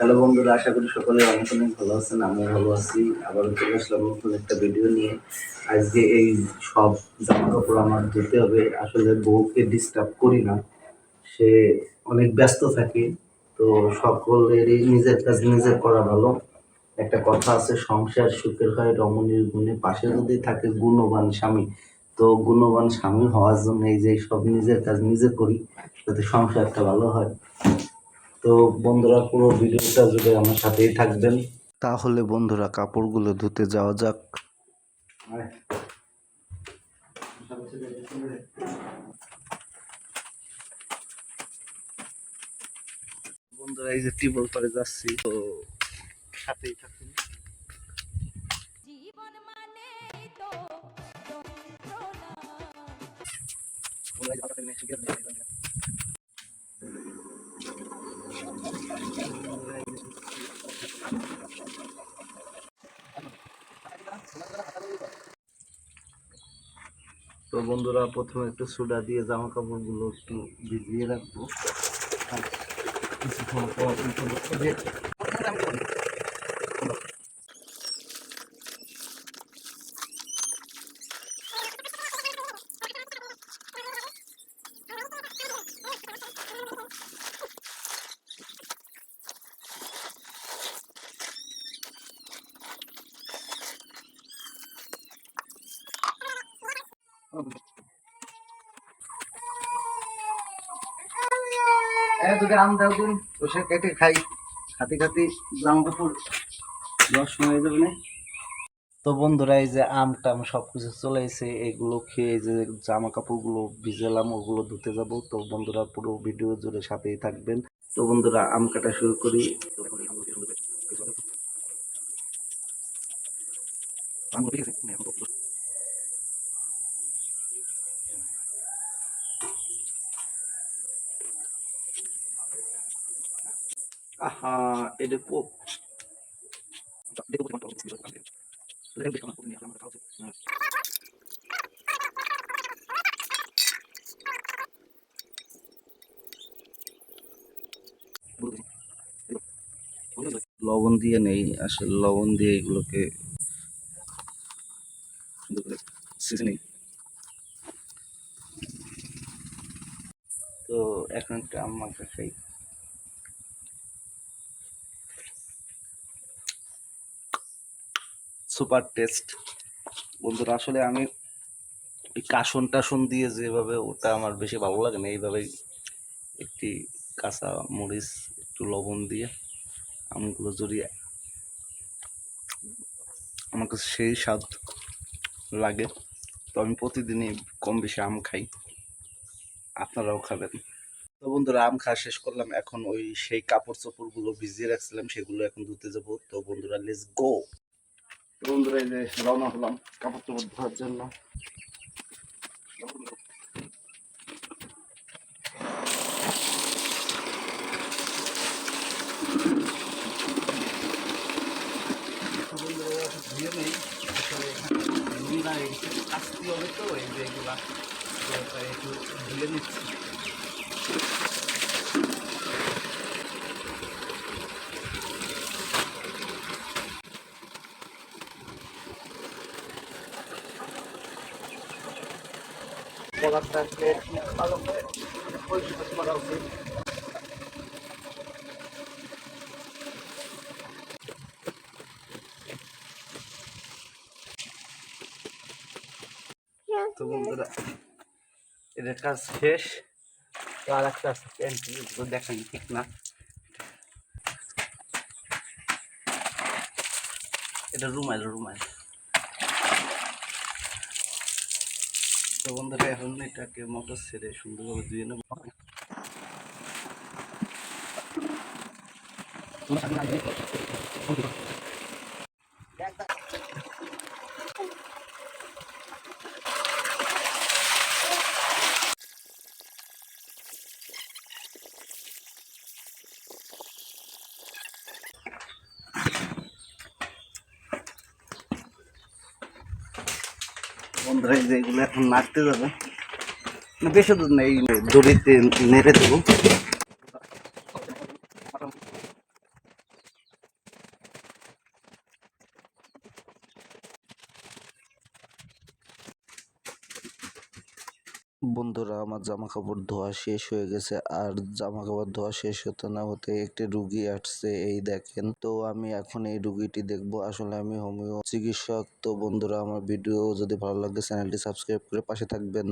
Hello বন্ধুরা, আশা করি সকলে অনেক অনেক ভালো আছেন, আমিও ভালো আছি। আবার চলে আসলাম নতুন একটা ভিডিও নিয়ে। আজকে এই সব জামা কাপড় আমার ধুতে হবে, আসলে বউকে ডিস্টার্ব করি না। সে অনেক ব্যস্ত থাকে, তো সকলেরই নিজের কাজ নিজের করা ভালো। একটা কথা আছে, সংসার সুখের হয়, রমণীর গুণে পাশে যদি থাকে গুণবান স্বামী, তো গুণবান স্বামী হওয়ার জন্য এই যে সব নিজের কাজ নিজে করি, যাতে সংসারটা ভালো হয়। তো বন্ধুরা পুরো ভিডিওটা জুড়ে আমার সাথেই থাকবেন। তাহলে বন্ধুরা কাপড়গুলো ধুতে যাওয়া যাক। বন্ধুরা এই যে টিবল পরে যাচ্ছি তো সাথেই থাকুন। জীবন মানে তো তো বন্ধুরা প্রথমে একটু সোডা দিয়ে জামা কাপড়গুলো একটু ভিজিয়ে রাখব। কিছুক্ষণ পর তোকে আম দাও দিন বসে কেটে খাই। খাতে খাতে জামা কাপড় দশ সময় যাবে না। তো বন্ধুরা এই যে আম টাম সব কিছু চলে এসে এগুলো খেয়ে এই যে জামা কাপড়গুলো ভিজালাম ওগুলো ধুতে যাব। তো বন্ধুরা পুরো ভিডিও জুড়ে সাথেই থাকবেন। তো বন্ধুরা আম কাটা শুরু করি। আহা এটা পোক লবণ দিয়ে নেই আসলে লবণ দিয়ে এগুলোকে তো এখন একটা আম্মাকে খাই। Super taste. বন্ধুরা, আসলে আমি ওই কাসন টাসন দিয়ে যেভাবে ওটা আমার বেশি ভালো লাগে না, এইভাবেই একটি কাঁচা মরিচ, একটু লবণ দিয়ে আমগুলো জড়িয়ে আমার কাছে সেই স্বাদ লাগে। তো আমি প্রতিদিনই কম বেশি আম খাই, আপনারাও খাবেন। তো বন্ধুরা, আম খাওয়া শেষ করলাম। এখন ওই সেই কাপড় চোপড়গুলো ভিজিয়ে রাখছিলাম, সেগুলো এখন ধুতে যাব। তো বন্ধুরা লেটস গো বন্ধুরা এই যে রওনা হলাম কাপড় চোপড় ধোয়ার জন্য। ধুয়ে নেই। আসলে নোংরা হয়ে হবে তো, এই যে এগুলা একটু ধুয়ে নিচ্ছি। পদার্থটাকে ভালো করে পরিষ্কার করা উচিত। তো বন্ধুরা, এদের কাজ শেষ। তো আর একটা আছে প্যান্টি দেখাই ঠিক না। এটা রুমাল রুমাল। তো বন্ধুরা এখন এটাকে মোটর ছেড়ে সুন্দরভাবে ধুয়ে নেব। বন্ধুরা যে এগুলো এখন নাড়তে যাবে। বেশি দূর নেই দড়িতে নেড়ে দেবো। বন্ধুরা, আমার জামা কাপড় ধোয়া শেষ হয়ে গেছে। আর জামা কাপড় ধোয়া শেষ হতে না হতে একটি রুগী আসছে, এই দেখেন। তো আমি এখন এই রুগীটি দেখব। আসলে আমি হোমিও চিকিৎসক। তো বন্ধুরা, আমার ভিডিও যদি ভালো লাগে, চ্যানেলটি সাবস্ক্রাইব করে পাশে থাকবেন।